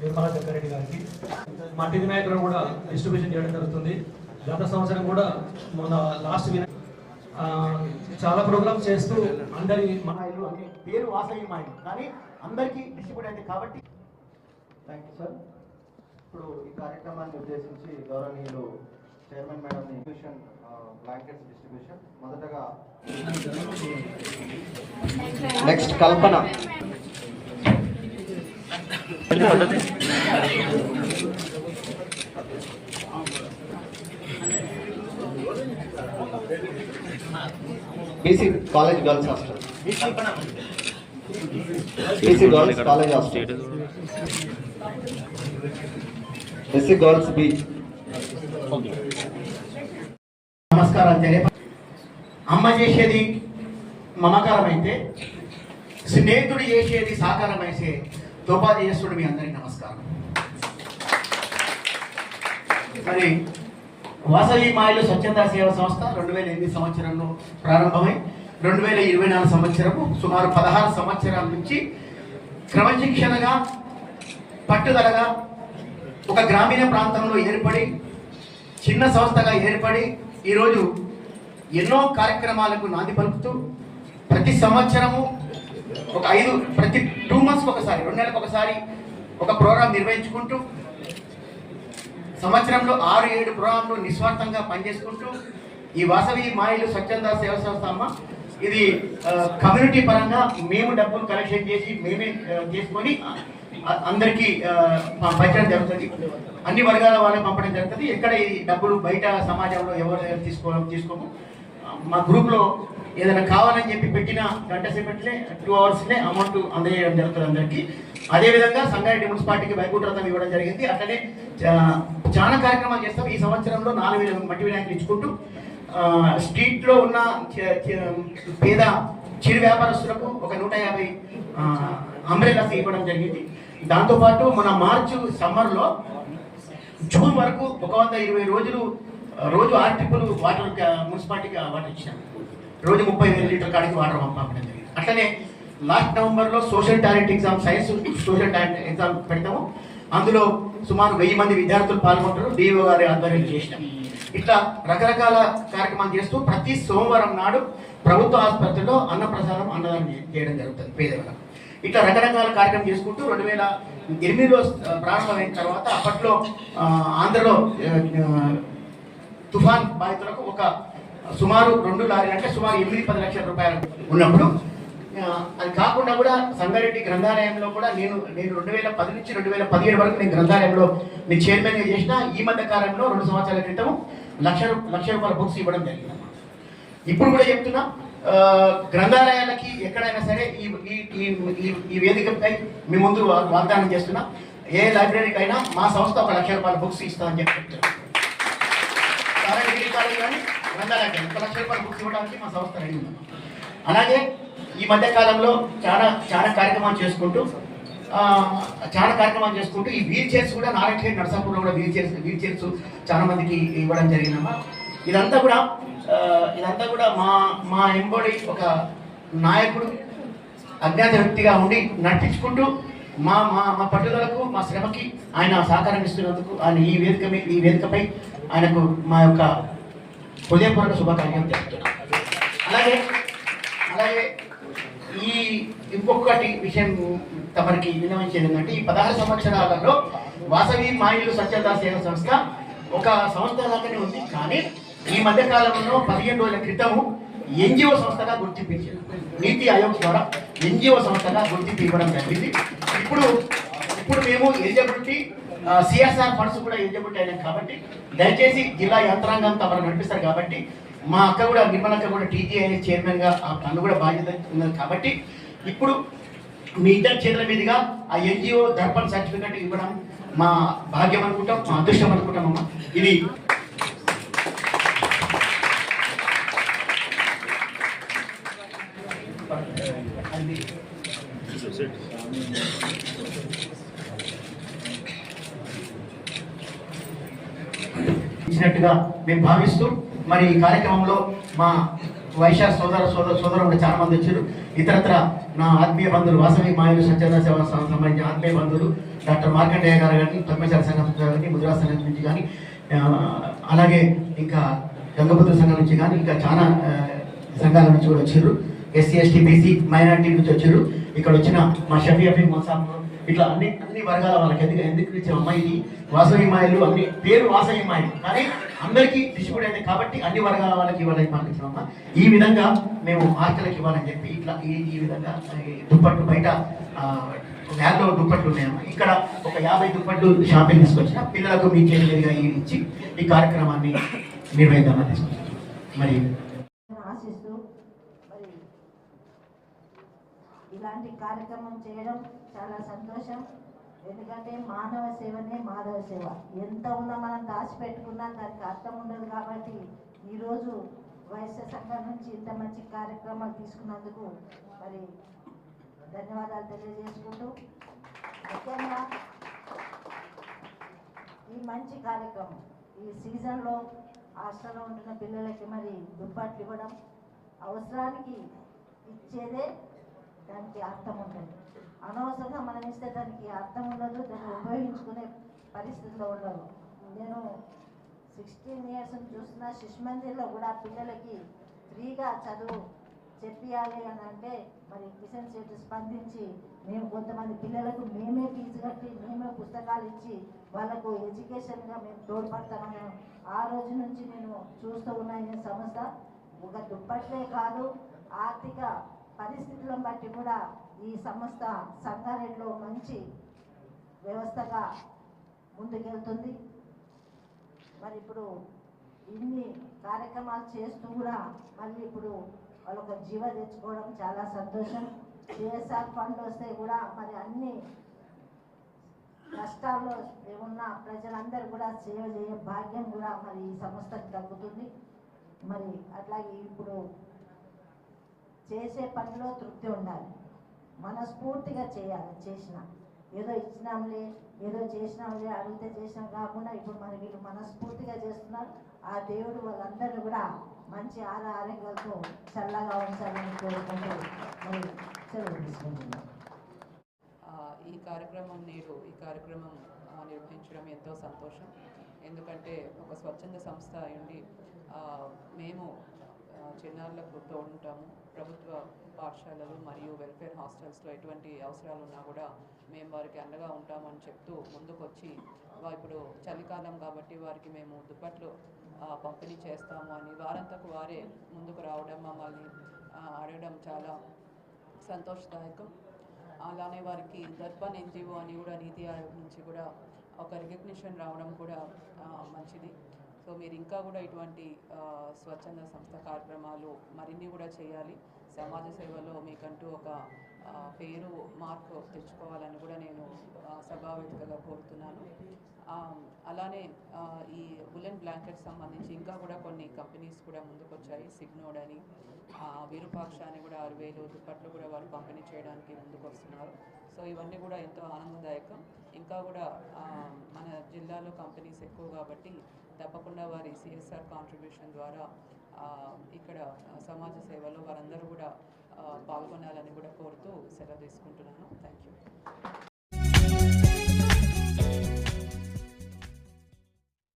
నిర్మలా జగ్గారెడ్డి గారికి. మట్టి వినాయకుడు కూడా డిస్ట్రిబ్యూషన్ చేయడం జరుగుతుంది. గత సంవత్సరం కూడా మొన్న లాస్ట్ వినా ఆ, చాలా ప్రోగ్రామ్స్ చేస్తూ అందరి మన ఇల్లు అంటే పేరు వాసవి మా ఇల్లు కానీ అందరికీ డిస్ట్రిబ్యూట్ అయింది కాబట్టి థ్యాంక్ యూ సార్ ఇప్పుడు ఈ కార్యక్రమాన్ని ఉద్దేశించి గౌరవనీయులు chairman madam distribution blankets distribution మొదటగా next Kalpana. BC college girls hostel BC girls college hostel SC girls B నమస్కారాలు తెలియ అమ్మ చేసేది మమకారం అయితే స్నేహితుడు చేసేది సాకారం అయితే తోపాదేశుడు మీ అందరికీ నమస్కారం. మరి వాసవి మాయలు స్వచ్ఛంద సేవా సంస్థ రెండు వేల ఎనిమిది సంవత్సరంలో ప్రారంభమై రెండు వేల ఇరవై నాలుగు సంవత్సరము సుమారు పదహారు సంవత్సరాల నుంచి క్రమశిక్షణగా పట్టుదలగా ఒక గ్రామీణ ప్రాంతంలో ఏర్పడి చిన్న సంస్థగా ఏర్పడి ఈరోజు ఎన్నో కార్యక్రమాలకు నాంది పలుకుతూ ప్రతి సంవత్సరము ఒక ఐదు ప్రతి టూ మంత్స్కి ఒకసారి రెండు నెలలకు ఒకసారి ఒక ప్రోగ్రాం నిర్వహించుకుంటూ సంవత్సరంలో ఆరు ఏడు ప్రోగ్రాంలు నిస్వార్థంగా పనిచేసుకుంటూ ఈ వాసవి మాయలు స్వచ్ఛంద సేవ సంస్థ అమ్మ ఇది కమ్యూనిటీ పరంగా మేము డబ్బులు కలెక్షన్ చేసి మేమే చేసుకొని అందరికీ పంచడం జరుగుతుంది. అన్ని వర్గాల వాళ్ళకి పంపడం జరుగుతుంది. ఎక్కడ ఈ డబ్బులు బయట సమాజంలో ఎవరు తీసుకో తీసుకోము. మా గ్రూప్లో ఏదైనా కావాలని చెప్పి పెట్టిన గంట సేపట్లే టూ అవర్స్లే అమౌంట్ అందజేయడం జరుగుతుంది అందరికీ. అదేవిధంగా సంగారెడ్డి మున్సిపాలిటీకి వైకుంఠరథం ఇవ్వడం జరిగింది. అట్లనే చాలా కార్యక్రమాలు చేస్తాం. ఈ సంవత్సరంలో నాలుగు వేల మట్టి వినాయకులు ఇచ్చుకుంటూ స్ట్రీట్లో ఉన్న పేద చిరు వ్యాపారస్తులకు ఒక నూట యాభై అంబ్రెలాస్ ఇవ్వడం జరిగింది. దాంతోపాటు మన మార్చు సమ్మర్లో జూన్ వరకు ఒక వంద ఇరవై రోజులు రోజు ఆర్టిపులు వాటర్ మున్సిపాలిటీకి వాటర్ ఇచ్చినాం రోజు ముప్పై వేల లీటర్ కాడికి వాటర్ పంపడం జరిగింది. అట్లనే లాస్ట్ నవంబర్లో social talent exam science social talent exam పెడతాము. అందులో సుమారు వెయ్యి మంది విద్యార్థులు పాల్గొంటారు. డిఓ గారి ఆధ్వర్యం చేసినాం. ఇట్లా రకరకాల కార్యక్రమాలు చేస్తూ ప్రతి సోమవారం నాడు ప్రభుత్వ ఆసుపత్రిలో అన్నప్రసారం అన్నదానం చేయడం జరుగుతుంది పేదలకు ఇట్లా రకరకాల కార్యక్రమం చేసుకుంటూ రెండు వేల ఎనిమిదిలో ప్రారంభమైన తర్వాత అప్పట్లో ఆంధ్రలో తుఫాన్ బాధితులకు ఒక సుమారు రెండు లారీలు అంటే సుమారు ఎనిమిది పది లక్షల రూపాయలు ఉన్నప్పుడు అది కాకుండా కూడా సంగారెడ్డి గ్రంథాలయంలో కూడా నేను నేను రెండు వేల పది నుంచి రెండు వేల పదిహేడు వరకు నేను గ్రంథాలయంలో నేను చైర్మన్గా చేసిన ఈ మధ్య కాలంలో రెండు సంవత్సరాల క్రితం లక్ష లక్ష రూపాయల బుక్స్ ఇవ్వడం జరిగింది ఇప్పుడు కూడా చెప్తున్నా గ్రంథాలయాలకి ఎక్కడైనా సరే ఈ ఈ ఈ- వేదికపై మీ ముందు వాగ్దానం చేస్తున్నా ఏ లైబ్రరీకి అయినా మా సంస్థ ఒక లక్ష రూపాయల బుక్స్ ఇస్తామని చెప్పి చెప్తున్నా. కాలేజ్ కానీ గ్రంథాలయానికి కానీ ఒక లక్ష రూపాయల బుక్స్ ఇవ్వడానికి మా సంస్థ రెడీ ఉంది. అలాగే ఈ మధ్య కాలంలో చాలా చాలా కార్యక్రమాలు చేసుకుంటూ చాలా కార్యక్రమాలు చేసుకుంటూ ఈ వీల్ చైర్స్ కూడా నారాయణ నర్సాపూర్లో కూడా వీల్ చైర్స్ వీల్ చైర్స్ చాలా మందికి ఇవ్వడం జరిగిందమ్మా. ఇదంతా కూడా ఇదంతా కూడా మా మా ఎంబడి ఒక నాయకుడు అజ్ఞాత వ్యక్తిగా ఉండి నటించుకుంటూ మా మా మా పట్టుదలకు మా శ్రమకి ఆయన సహకారం ఇస్తున్నందుకు ఆయన ఈ వేదిక ఈ వేదికపై ఆయనకు మా యొక్క హృదయపూర్వక శుభకార్యం తెలుపుతున్నాం అలాగే అలాగే ఈ ఇంకొకటి విషయం తమరికి విన్నవించేది ఏంటంటే ఈ పదహారు సంవత్సరాలలో వాసవి మాయిలు స్వచ్ఛంద సేవ సంస్థ ఒక సంస్థ లాగానే ఉంది కానీ ఈ మధ్య కాలంలో పదిహేను రోజుల క్రితము ఎన్జిఓ సంస్థగా గుర్తింపించారు. నీతి ఆయోగ్ ద్వారా ఎన్జిఓ సంస్థగా గుర్తింపు ఇవ్వడం జరిగింది. ఇప్పుడు ఇప్పుడు మేము ఎలిజిబిలిటీ సిఎస్ఆర్ ఫండ్స్ కూడా ఎలిజిబిలిటీ అయినాం కాబట్టి దయచేసి జిల్లా యంత్రాంగం తమరు నడిపిస్తారు కాబట్టి మా అక్క కూడా నిర్మల అక్క కూడా టీజీఐ చైర్మన్గా ఆ తను కూడా బాధ్యత ఉన్నది కాబట్టి ఇప్పుడు మీ ఇద్దరు చేతుల మీదుగా ఆ ఎన్జిఓ దర్పణ్ సర్టిఫికెట్ ఇవ్వడం మా భాగ్యం అనుకుంటాం మా అదృష్టం అనుకుంటాం అమ్మా. ఇది ఇచ్చినట్టుగా మేము భావిస్తూ మరి ఈ కార్యక్రమంలో మా వైశాఖ సోదర సోదర సోదరులు చాలా మంది వచ్చారు. ఇతరత్ర నా ఆత్మీయ బంధువులు వాసవి మాయలు సత్యనారాయణ సేవా సంస్థ సంబంధించిన ఆత్మీయ బంధువులు డాక్టర్ మార్కండేయ గారు కానీ తొమ్మిసారి సంఘం నుంచి కానీ ముద్రా సంఘం నుంచి కానీ అలాగే ఇంకా గంగపుత్ర సంఘం నుంచి కానీ ఇంకా చాలా సంఘాల నుంచి కూడా వచ్చారు. ఎస్సీ ఎస్టీ బీసీ మైనార్టీ నుంచి వచ్చారు. ఇక్కడ వచ్చిన మా షఫీ అఫీ మొసాబ్ ఇట్లా అన్ని అన్ని వర్గాల వాళ్ళకి ఎందుకు ఎందుకు ఇచ్చే అమ్మాయిని వాసవి మాయలు అన్ని పేరు వాసవి మాయలు కానీ అందరికీ డిస్ట్రిబ్యూట్ అయింది కాబట్టి అన్ని వర్గాల వాళ్ళకి ఇవ్వాలని మాకు ఈ విధంగా మేము హాస్టల్కి ఇవ్వాలని చెప్పి ఇట్లా ఈ ఈ విధంగా దుప్పట్లు బయట బ్యాగ్లో దుప్పట్లు ఉన్నాయమ్మా. ఇక్కడ ఒక యాభై దుప్పట్లు షాపింగ్ తీసుకొచ్చిన. పిల్లలకు మీ చేతి ఇచ్చి ఈ కార్యక్రమాన్ని నిర్వహిద్దామని తీసుకొచ్చాం. మరి ఆశిస్తూ మరి ఇలాంటి కార్యక్రమం చేయడం చాలా సంతోషం. ఎందుకంటే మానవ సేవనే మాధవ సేవ. ఎంత ఉన్నా మనం దాచిపెట్టుకున్నా దానికి అర్థం ఉండదు కాబట్టి ఈరోజు వైశ్య సంఘం నుంచి ఇంత మంచి కార్యక్రమాలు తీసుకున్నందుకు మరి ధన్యవాదాలు తెలియజేసుకుంటూ ముఖ్యంగా ఈ మంచి కార్యక్రమం ఈ సీజన్లో హాస్టల్లో ఉంటున్న పిల్లలకి మరి దుప్పట్లు ఇవ్వడం అవసరానికి ఇచ్చేదే దానికి అర్థం ఉండదు. అనవసరంగా మనం ఇస్తే దానికి అర్థం ఉండదు దాన్ని ఉపయోగించుకునే పరిస్థితిలో ఉండదు. నేను సిక్స్టీన్ ఇయర్స్ చూస్తున్న శిశు మందిర్లో కూడా పిల్లలకి ఫ్రీగా చదువు చెప్పియాలి అని అంటే మరి కిషన్ శెట్టి స్పందించి మేము కొంతమంది పిల్లలకు మేమే ఫీజు కట్టి మేమే పుస్తకాలు ఇచ్చి వాళ్ళకు ఎడ్యుకేషన్గా మేము తోడ్పడతామని ఆ రోజు నుంచి నేను చూస్తూ ఉన్న ఈ సంస్థ ఒక దుప్పట్లే కాదు ఆర్థిక పరిస్థితులను బట్టి కూడా ఈ సంస్థ సంగారెడ్డిలో మంచి వ్యవస్థగా ముందుకెళ్తుంది. మరి ఇప్పుడు ఇన్ని కార్యక్రమాలు చేస్తూ కూడా మళ్ళీ ఇప్పుడు వాళ్ళొక ఒక జీవ తెచ్చుకోవడం చాలా సంతోషం. సిఎస్ఆర్ ఫండ్ వస్తే కూడా మరి అన్ని కష్టాల్లో ఉన్న ప్రజలందరూ కూడా సేవ చేయ భాగ్యం కూడా మరి ఈ సంస్థకు తగ్గుతుంది మరి అట్లాగే ఇప్పుడు చేసే పనిలో తృప్తి ఉండాలి. మనస్ఫూర్తిగా చేయాలి చేసిన. ఏదో ఇచ్చినాంలే ఏదో చేసినాంలే అడిగితే చేసినాం కాకుండా ఇప్పుడు మరి వీళ్ళు మనస్ఫూర్తిగా చేస్తున్నారు. ఆ దేవుడు వాళ్ళందరినీ కూడా మంచి ఆర ఆరోగ్యాలతో చల్లగా ఉంచాలని కోరుకుంటూ మరి సెలవు ఈ కార్యక్రమం నేడు ఈ కార్యక్రమం నిర్వహించడం ఎంతో సంతోషం. ఎందుకంటే ఒక స్వచ్ఛంద సంస్థ అయ్యుండి మేము చిన్నారులకు తోడుంటాము. ప్రభుత్వ పాఠశాలలు మరియు వెల్ఫేర్ హాస్టల్స్లో ఎటువంటి అవసరాలు ఉన్నా కూడా మేము వారికి అండగా ఉంటామని చెప్తూ ముందుకొచ్చి ఇప్పుడు చలికాలం కాబట్టి వారికి మేము దుప్పట్లు పంపిణీ చేస్తాము అని వారంతకు వారే ముందుకు రావడం మమ్మల్ని అడగడం చాలా సంతోషదాయకం. అలానే వారికి దర్పణ్ ఎన్జిఓ అని కూడా నీతి ఆయోగ్ నుంచి కూడా ఒక రికగ్నిషన్ రావడం కూడా మంచిది. సో మీరు ఇంకా కూడా ఇటువంటి స్వచ్ఛంద సంస్థ కార్యక్రమాలు మరిన్ని కూడా చేయాలి. సమాజ సేవలో మీకంటూ ఒక పేరు మార్క్ తెచ్చుకోవాలని కూడా నేను సభావేదికగా కోరుతున్నాను. అలానే ఈ ఉలెన్ బ్లాంకెట్ సంబంధించి ఇంకా కూడా కొన్ని కంపెనీస్ కూడా ముందుకొచ్చాయి. సిగ్నోడ్ అని విరూపాక్ష అని కూడా ఆరు వేలు దుప్పట్లు కూడా వారు పంపిణీ చేయడానికి ముందుకు వస్తున్నారు సో ఇవన్నీ కూడా ఎంతో ఆనందదాయకం. ఇంకా కూడా మన జిల్లాలో కంపెనీస్ ఎక్కువ కాబట్టి తప్పకుండా వారి సిఎస్ఆర్ కాంట్రిబ్యూషన్ ద్వారా ఇక్కడ సమాజ సేవలో వారందరూ కూడా పాల్గొనాలని కూడా కోరుతూ సెలవు తీసుకుంటున్నాను. Thank you